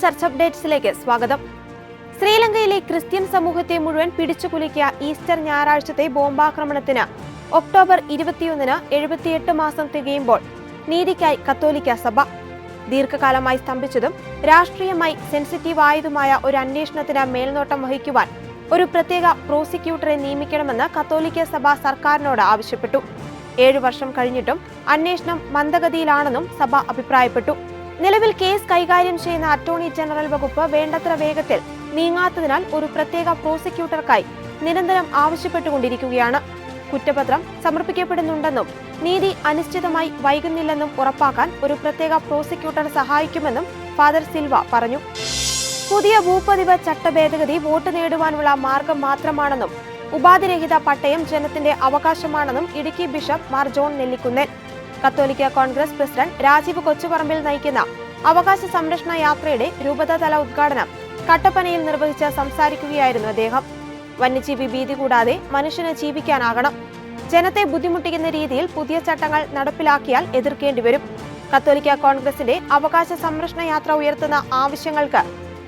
Church അപ്ഡേറ്റ്സിലേക്ക് സ്വാഗതം. ശ്രീലങ്കയിലെ Christian സമൂഹത്തെ മുഴുവൻ പിടിച്ചുകുലുക്കിയ ഈസ്റ്റർ ഞായറാഴ്ചത്തെ ബോംബാക്രമണത്തിന് ഒക്ടോബർ ഇരുപത്തിയൊന്നിന് എഴുപത്തിയെട്ട് മാസം തികയുമ്പോൾ നീതിക്കായി കത്തോലിക്ക സഭ ദീർഘകാലമായി സ്തംഭിച്ചതും രാഷ്ട്രീയമായി സെൻസിറ്റീവ് ആയതുമായ ഒരു അന്വേഷണത്തിന് മേൽനോട്ടം വഹിക്കുവാൻ ഒരു പ്രത്യേക പ്രോസിക്യൂട്ടറെ നിയമിക്കണമെന്ന് കത്തോലിക്ക സഭ സർക്കാരിനോട് ആവശ്യപ്പെട്ടു. ഏഴു വർഷം കഴിഞ്ഞിട്ടും അന്വേഷണം മന്ദഗതിയിലാണെന്നും സഭ അഭിപ്രായപ്പെട്ടു. നിലവിൽ കേസ് കൈകാര്യം ചെയ്യുന്ന അറ്റോർണി ജനറൽ വകുപ്പ് വേണ്ടത്ര വേഗത്തിൽ നീങ്ങാത്തതിനാൽ ഒരു പ്രത്യേക പ്രോസിക്യൂട്ടർക്കായി നിരന്തരം ആവശ്യപ്പെട്ടുകൊണ്ടിരിക്കുകയാണ്. കുറ്റപത്രം സമർപ്പിക്കപ്പെടുന്നുണ്ടെന്നും നീതി അനിശ്ചിതമായി വൈകുന്നില്ലെന്നും ഉറപ്പാക്കാൻ ഒരു പ്രത്യേക പ്രോസിക്യൂട്ടർ സഹായിക്കുമെന്നും ഫാദർ സിൽവ പറഞ്ഞു. പുതിയ ഭൂപതിവ് ചട്ടഭേദഗതി വോട്ട് നേടുവാനുള്ള മാർഗം മാത്രമാണെന്നും ഉപാധിരഹിത പട്ടയം ജനത്തിന്റെ അവകാശമാണെന്നും ഇടുക്കി ബിഷപ്പ് മാർ ജോൺ നെല്ലിക്കുന്നേൽ. കത്തോലിക്ക കോൺഗ്രസ് പ്രസിഡന്റ് രാജീവ് കൊച്ചുപറമ്പിൽ നയിക്കുന്ന അവകാശ സംരക്ഷണ യാത്രയുടെ രൂപതാതല ഉദ്ഘാടനം കട്ടപ്പനയിൽ നിർവഹിച്ച് സംസാരിക്കുകയായിരുന്നു അദ്ദേഹം. വന്യജീവി ഭീതി കൂടാതെ മനുഷ്യന് ജീവിക്കാനാകണം. ജനത്തെ ബുദ്ധിമുട്ടിക്കുന്ന രീതിയിൽ പുതിയ ചട്ടങ്ങൾ നടപ്പിലാക്കിയാൽ എതിർക്കേണ്ടി വരും. കത്തോലിക്ക കോൺഗ്രസിന്റെ അവകാശ സംരക്ഷണ യാത്ര ഉയർത്തുന്ന ആവശ്യങ്ങൾക്ക്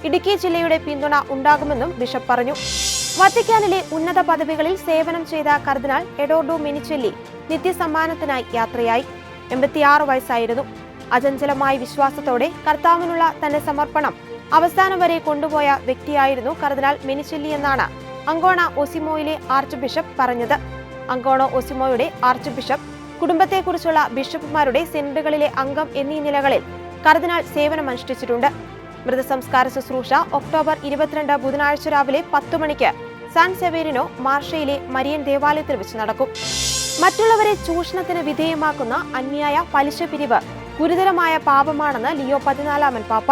ഇടുക്കി ജില്ലയുടെ പിന്തുണ ഉണ്ടാകുമെന്നും ബിഷപ്പ് പറഞ്ഞു. വത്തിക്കാനിലെ ഉന്നത പദവികളിൽ സേവനം ചെയ്ത കർദിനാൾ എഡോർഡോ മിനിച്ചെല്ലി നിത്യസമ്മാനത്തിനായി യാത്രയായി. എൺപത്തിയാറ് വയസ്സായിരുന്നു. അചഞ്ചലമായ വിശ്വാസത്തോടെ കർത്താവിനുള്ള തന്റെ സമർപ്പണം അവസാനം വരെ കൊണ്ടുപോയ വ്യക്തിയായിരുന്നു കർദിനാൾ മെനിച്ചെല്ലി എന്നാണ് അങ്കോണ ഒസിമോയിലെ ആർച്ച് ബിഷപ്പ് പറഞ്ഞത്. അങ്കോണ ഒസിമോയുടെ ആർച്ച് ബിഷപ്പ് കുടുംബത്തെക്കുറിച്ചുള്ള ബിഷപ്പുമാരുടെ സെനറ്റുകളിലെ അംഗം എന്നീ നിലകളിൽ കർദിനാൾ സേവനമനുഷ്ഠിച്ചിട്ടുണ്ട്. മൃതസംസ്കാര ശുശ്രൂഷ ഒക്ടോബർ ഇരുപത്തിരണ്ട് ബുധനാഴ്ച രാവിലെ പത്തു മണിക്ക് സാൻ സെവേരിനോ മാർഷയിലെ മരിയൻ ദേവാലയത്തിൽ വെച്ച് നടക്കും. മറ്റുള്ളവരെ ചൂഷണത്തിന് വിധേയമാക്കുന്ന അന്യായ പലിശ പിരിവ് ഗുരുതരമായ പാപമാണെന്ന് ലിയോ പതിനാലാമൻ പാപ്പ.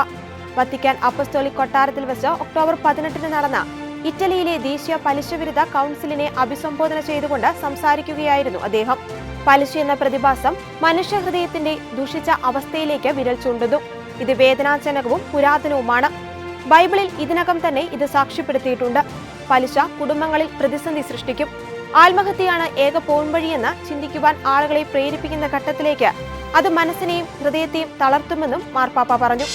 വത്തിക്കാൻ അപ്പസ്തോലിക് കൊട്ടാരത്തിൽ വെച്ച് ഒക്ടോബർ പതിനെട്ടിന് നടന്ന ഇറ്റലിയിലെ ദേശീയ പലിശ വിരുദ്ധ കൗൺസിലിനെ അഭിസംബോധന ചെയ്തുകൊണ്ട് സംസാരിക്കുകയായിരുന്നു അദ്ദേഹം. പലിശ എന്ന പ്രതിഭാസം മനുഷ്യഹൃദയത്തിന്റെ ദുഷിച്ച അവസ്ഥയിലേക്ക് വിരൽ ചൂണ്ടുന്നു. ഇത് വേദനാജനകവും പുരാതനവുമാണ്. ബൈബിളിൽ ഇതിനകം തന്നെ ഇത് സാക്ഷ്യപ്പെടുത്തിയിട്ടുണ്ട്. പലിശ കുടുംബങ്ങളിൽ പ്രതിസന്ധി സൃഷ്ടിക്കും. ആത്മഹത്യയാണ് ഏക പോൺവഴിയെന്ന് ചിന്തിക്കുവാൻ ആളുകളെ പ്രേരിപ്പിക്കുന്ന ഘട്ടത്തിലേക്ക് അത് മനസ്സിനെയും ഹൃദയത്തെയും തളർത്തുമെന്നും മാർപ്പാപ്പ പറഞ്ഞു.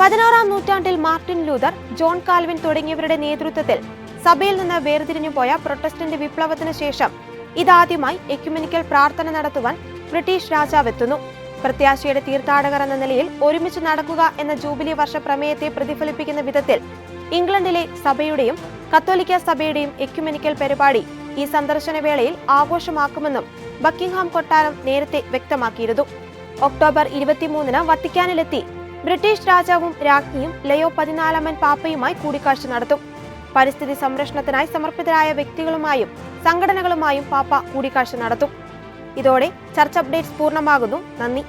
പതിനാറാം നൂറ്റാണ്ടിൽ മാർട്ടിൻ ലൂതർ ജോൺ കാൽവിൻ തുടങ്ങിയവരുടെ നേതൃത്വത്തിൽ സഭയിൽ നിന്ന് വേർതിരിഞ്ഞു പോയ പ്രൊട്ടസ്റ്റന്റ് വിപ്ലവത്തിന് ശേഷം ഇതാദ്യമായി എക്യുമെനിക്കൽ പ്രാർത്ഥന നടത്തുവാൻ ബ്രിട്ടീഷ് രാജാവെത്തുന്നു പ്രത്യാശയുടെ തീർത്ഥാടകർ എന്ന നിലയിൽ ഒരുമിച്ച് നടക്കുക എന്ന ജൂബിലി വർഷ പ്രമേയത്തെ പ്രതിഫലിപ്പിക്കുന്ന വിധത്തിൽ ഇംഗ്ലണ്ടിലെ സഭയുടെയും കത്തോലിക്ക സഭയുടെയും എക്യുമെനിക്കൽ പരിപാടി ഈ സന്ദർശന വേളയിൽ ആഘോഷമാക്കുമെന്നും ബക്കിംഗ്ഹാം കൊട്ടാരം നേരത്തെ വ്യക്തമാക്കിയിരുന്നു. ഒക്ടോബർ ഇരുപത്തിമൂന്നിന് വത്തിക്കാനിലെത്തി ബ്രിട്ടീഷ് രാജാവും രാജ്ഞിയും ലയോ പതിനാലാമൻ പാപ്പയുമായി കൂടിക്കാഴ്ച നടത്തും. പരിസ്ഥിതി സംരക്ഷണത്തിനായി സമർപ്പിതരായ വ്യക്തികളുമായും സംഘടനകളുമായും പാപ്പ കൂടിക്കാഴ്ച നടത്തും. ഇതോടെ ചർച്ച് അപ്ഡേറ്റ്സ് പൂർണമാകുന്നു. നന്ദി.